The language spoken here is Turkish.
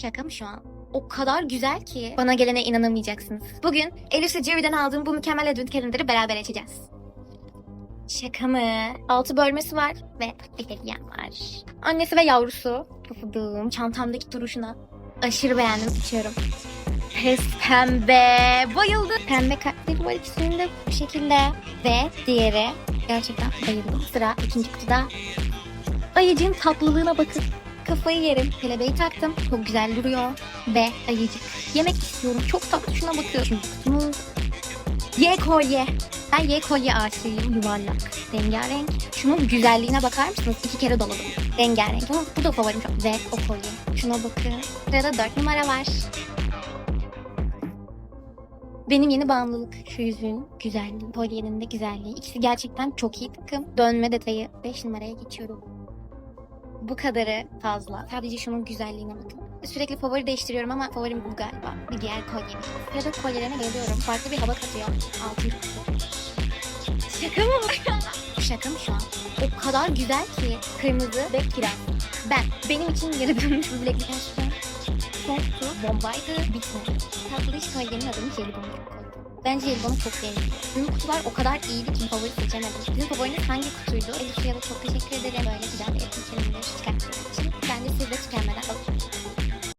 Şaka mı şu an? O kadar güzel ki bana gelene inanamayacaksınız. Bugün Elif'le Jerry'den aldığım bu mükemmel advent kalenderi beraber açacağız. Şaka mı? Altı bölmesi var ve bir hediyem var. Annesi ve yavrusu. Pufudum. Çantamdaki duruşuna aşırı beğendim. Açıyorum. Pes pembe. Bayıldım. Pembe kalpleri var ikisinin de bu şekilde. Ve diğeri gerçekten bayıldım. Sıra ikinci kutuda. Ayıcığın tatlılığına bakın. Kafayı yerim. Kelebeği taktım. Çok güzel duruyor. Ve ayıcık. Yemek istiyorum. Çok tatlı. Şuna bakıyorum. Kutumuz. Y kolye. Ben Y kolye aşığıyım. Yuvarlak. Rengarenk. Şunun güzelliğine bakar mısınız? İki kere doladım. Rengarenk. Bu, bu da favorim çok. Ve o kolye. Şuna bakın. Sırada dört numara var. Benim yeni bağımlılık şu yüzüğün güzelliği, kolyenin de güzelliği. İkisi gerçekten çok iyi takım. Dönme detayı 5 numaraya geçiyorum. Bu kadarı fazla. Sadece şunun güzelliğine bakın. Sürekli favori değiştiriyorum ama favorim bu galiba. Bir diğer kolye. Sırada kolyelerine bayılıyorum. Farklı bir hava katıyor. Altın. Şaka mı bu? Şaka mı şu an? O kadar güzel ki. Kırmızı ve kiraz. Ben. Benim için yarı dönmüş bir bileklik kutu bombaydı. Bitmedi. Tatlı iş kolyenin adını jelibon koydum. Ben jelibonu çok beğendim. Tüm kutular o kadar iyiydi ki favori seçemedim. Sizin favoriniz hangi kutuydu? Elif Suya çok teşekkür ederim. Böyle güzel bir etnik